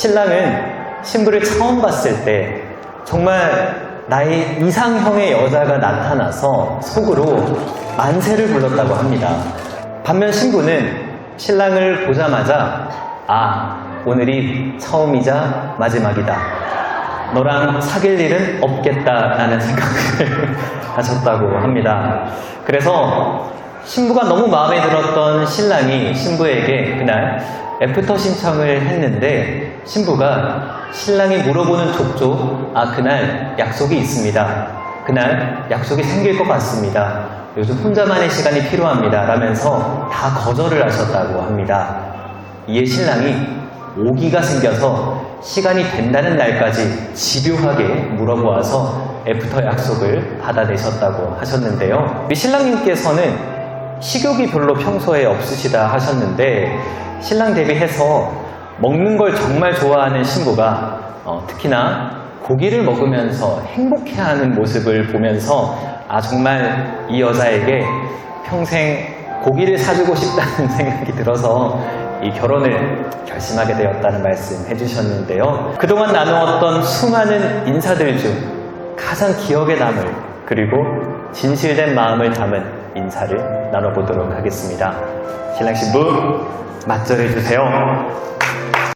신랑은 신부를 처음 봤을 때 정말 나의 이상형의 여자가 나타나서 속으로 만세를 불렀다고 합니다. 반면 신부는 신랑을 보자마자 아, 오늘이 처음이자 마지막이다. 너랑 사귈 일은 없겠다라는 생각을 하셨다고 합니다. 그래서 신부가 너무 마음에 들었던 신랑이 신부에게 그날 애프터 신청을 했는데 신부가 신랑이 물어보는 족족 아 그날 약속이 있습니다. 그날 약속이 생길 것 같습니다. 요즘 혼자만의 시간이 필요합니다. 라면서 다 거절을 하셨다고 합니다. 이에 신랑이 오기가 생겨서 시간이 된다는 날까지 집요하게 물어보아서 애프터 약속을 받아내셨다고 하셨는데요. 우리 신랑님께서는 식욕이 별로 평소에 없으시다 하셨는데 신랑 대비해서 먹는 걸 정말 좋아하는 신부가 어, 특히나 고기를 먹으면서 행복해하는 모습을 보면서 아 정말 이 여자에게 평생 고기를 사주고 싶다는 생각이 들어서 이 결혼을 결심하게 되었다는 말씀 해주셨는데요. 그동안 나누었던 수많은 인사들 중 가장 기억에 남을 그리고 진실된 마음을 담은 인사를 나눠보도록 하겠습니다. 신랑 신부 맞절해 주세요.